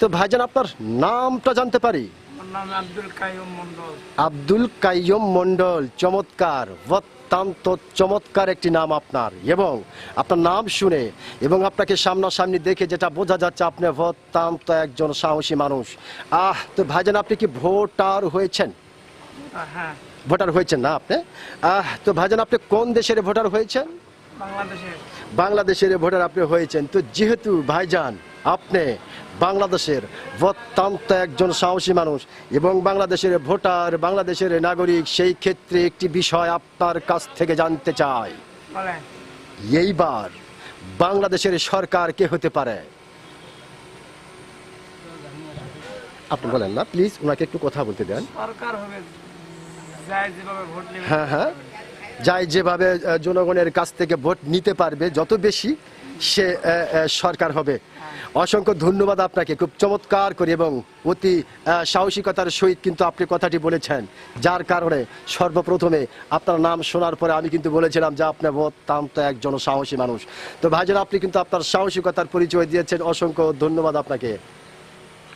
তো ভাইজান আপনার নামটা জানতে পারি? আব্দুল কাইয়ুম মন্ডল আব্দুল কাইয়ম মন্ডল চমৎকার অত্যন্ত চমৎকার একটি নাম আপনার। এবং আপনার নাম শুনে এবং আপনাকে সামনাসামনি দেখে যেটা বোঝা যাচ্ছে আপনি অত্যন্ত একজন সাহসী মানুষ। আহ তো ভাইজান আপনি কি ভোটার হয়েছেন? হ্যাঁ। ভোটার হয়েছেন না আপনি? আহ তো ভাইজান আপনি কোন দেশের ভোটার হয়েছেন? বাংলাদেশের ভোটার আপনি হয়েছেন। তো যেহেতু ভাইজান আপনি বাংলাদেশের অত্যন্ত একজন সাহসী মানুষ এবং বাংলাদেশের ভোটার বাংলাদেশের নাগরিক সেই ক্ষেত্রে একটি বিষয় আপনার কাছ থেকে জানতে চাই। বলেন। এইবার বাংলাদেশের সরকার কে হতে পারে? আপনি বলেন না প্লিজ ওনাকে একটু কথা বলতে দেন। সরকার হবে হ্যাঁ হ্যাঁ। যাই যেভাবে জনগণের কাছ থেকে ভোট নিতে পারবে যত বেশি সে সরকার হবে। অসংখ্য ধন্যবাদ আপনাকে। খুব চমৎকার করে এবং অতি সাহসিকতার সহিত কিন্তু আপনি কথাটি বলেছেন। যার কারণে সর্বপ্রথমে আপনার নাম শোনার পরে আমি কিন্তু বলেছিলাম যে আপনি অত্যন্ত একজন সাহসী মানুষ। তো ভাইজান, আপনি কিন্তু আপনার সাহসিকতার পরিচয় দিয়েছেন। অসংখ্য ধন্যবাদ আপনাকে।